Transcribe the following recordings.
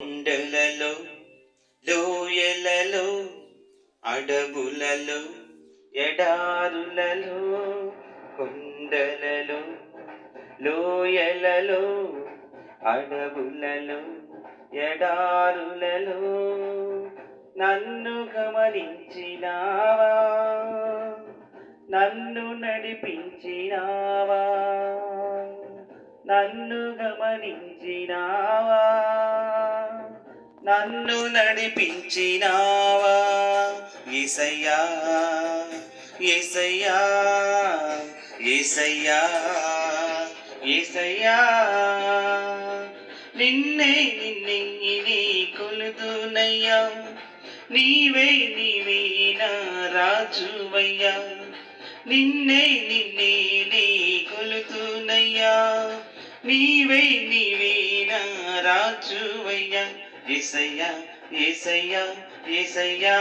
కొండలలో లోయలలో అడవులలో ఎడారులలో కొండలలో లోయలలో అడవులలో ఎడారులలో. నన్ను గమనించినావా? నన్ను నడిపించినావా? నన్ను గమనించినావా? నన్ను నడిపించినావా? ఏసయ్యా ఏసయ్యా ఏసయ్యా ఏసయ్యా. నిన్నే నిన్నే నీ కొలుదునయ్యా. నీవే నీవే నా రాజువయ్యా. నిన్నే నిన్నే నీ కొలుతునయ్యా నీవే నీవే నా రాజువయ్యా ఏసయ్యా ఏసయ్యా ఏసయ్యా.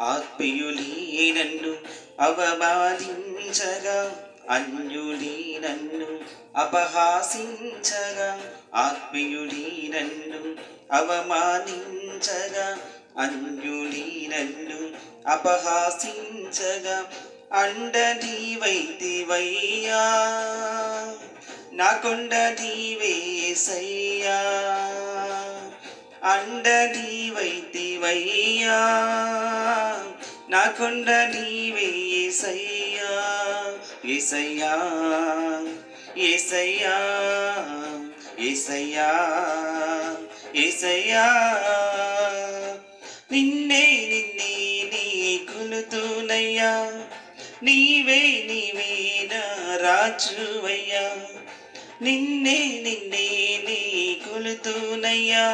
ఆత్మీయులీ నన్ను అవమానించగా అన్యులీ నన్ను అపహాసించగా ఆత్మీయులీ నన్ను అవమానించగా అన్యులీ నన్ను అపహాసించగా అండని వైద్యవయ్యా నా కొండ నీవేసయ్యా అండ నీవైతివయ్యా నా కొండ నీవే ఏసయ్యా ఏసయ్యా ఏసయ్యా ఏసయ్యా ఏసయ్యా. నిన్నే నిన్నే నీ కొలుతునయ్యా నీవే నీవే నా రాజువయ్యా. నిన్నే నిన్నే నీ కొలుతునయ్యా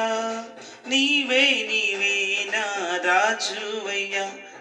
నీవే నీవే నా రాజువయ్యా.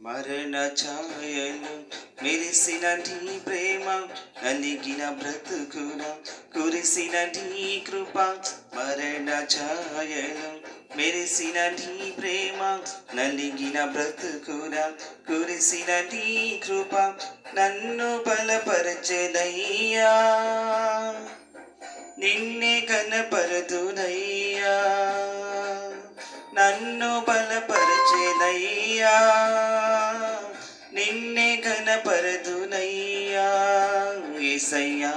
మరణ ఛాయలు మెరిసిన నీ ప్రేమ నలిగిన బ్రతుకున కురిసిన నీ కృప. మరణ ఛాయలు మెరిసిన నీ ప్రేమ నలిగిన బ్రతుకున కురిసిన నీ కృప. నన్ను బలపరచెదయ్యా నిన్నే కనపరదునయ్యా నన్ను బలపరచెదయ్యా కనపరదునయ్యా ఏసయ్యా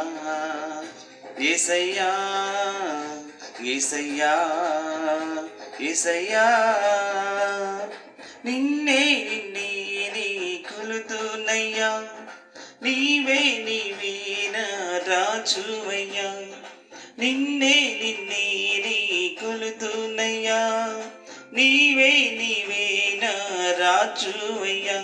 ఏసయ్యా ఏసయ్యా ఏసయ్యా. నిన్నే నిన్నే నీ కొలుతున్నయ్యా నీవే నీవే రాజువయ్యా. నిన్నే నిన్నే నీ కొలుతున్నయ్యా నీవే నీవే రాజువయ్యా.